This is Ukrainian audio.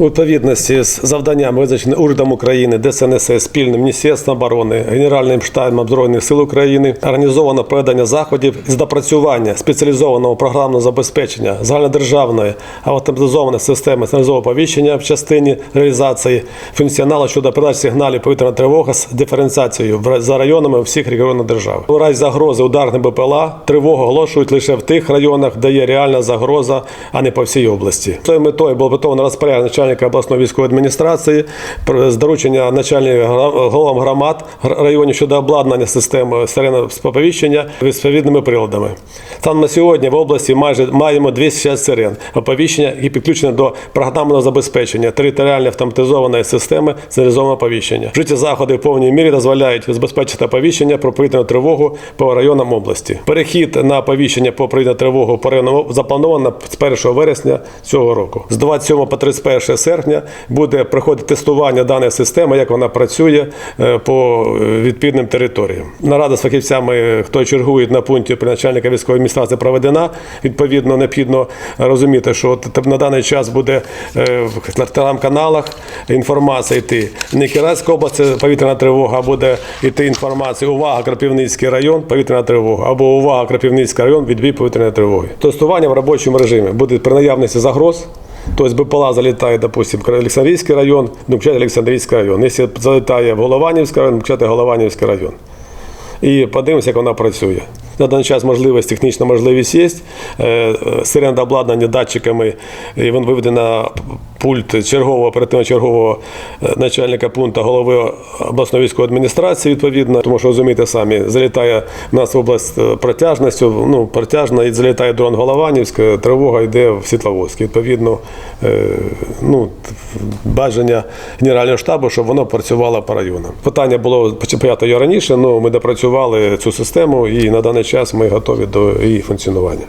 У відповідності з завданнями, визначеними урядом України, ДСНС, спільним Міністерством оборони, Генеральним штабом Збройних сил України, організовано проведення заходів з допрацювання спеціалізованого програмного забезпечення загальнодержавної автоматизованої системи сигналізованого повіщення в частині реалізації функціоналу щодо передачі сигналів повітряна тривога з диференціацією за районами всіх регіонах держави. У разі загрози ударних БПЛА тривогу оголошують лише в тих районах, де є реальна загроза, а не по всій області. Цією метою було готовано розпорядження начальника обласної військової адміністрації з доручення начальників гра- головам громад районів щодо обладнання системи сирен сповіщення відповідними приладами. Станом на сьогодні в області майже маємо 260 сирен оповіщення, які підключені до програмного забезпечення територіальної автоматизованої системи централізованого оповіщення. Вжиті заходи в повній мірі дозволяють забезпечити оповіщення про повітряну тривогу по районам області. Перехід на оповіщення по повітряну тривогу по районам заплановано з 1 вересня цього року. З 27 по 31 серпня буде проходити тестування даної системи, як вона працює е, по е, відповідним територіям. Нарада з фахівцями, хто чергує на пункті при начальника військової адміністрації, проведена. Відповідно, необхідно розуміти, що на даний час буде е, в телеграм-каналах інформація йти. Не Кіровська область, це повітряна тривога, а буде йти інформація. Увага, Крапівницький район, повітряна тривога. Або увага, Крапівницький район, відбій повітряної тривоги. Тестування в робочому режимі буде при наявності загроз. Тобто БПЛА залітає, допустим, в Олександрійський район, включати Олександрійський район. Якщо залітає в Голованівський район, включати Голованівський район. І подивимося, як вона працює. На даний час можливість, технічна можливість є. Е, Сирена обладнання датчиками, і він виведений на пульт чергового оперативно чергового е, начальника пункту голови обласної військової адміністрації, відповідно, тому що розумієте самі, залітає в нас в область е, протяжністю, ну, протяжна, і залітає дрон Голованівська, тривога йде в Світловодськ. Відповідно, ну, бажання Генерального штабу, щоб воно працювало по районам. Питання було почати його раніше, але ми допрацювали цю систему і на даний час ми готові до її функціонування.